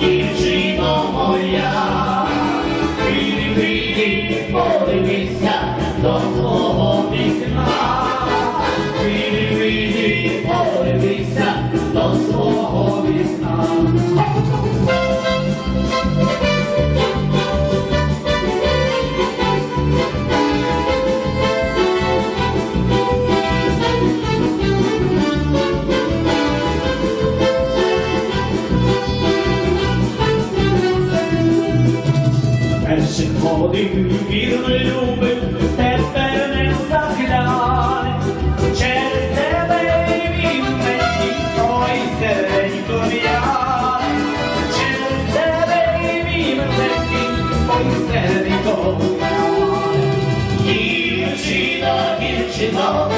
дівчино моя, прийди, подивися до свого місця. Перших ходив, вірно любив, тепер не загляне. Через тебе він мені ой серенько в'яне. Через тебе він мені ой серенько в'яне. Дівчино, дівчино,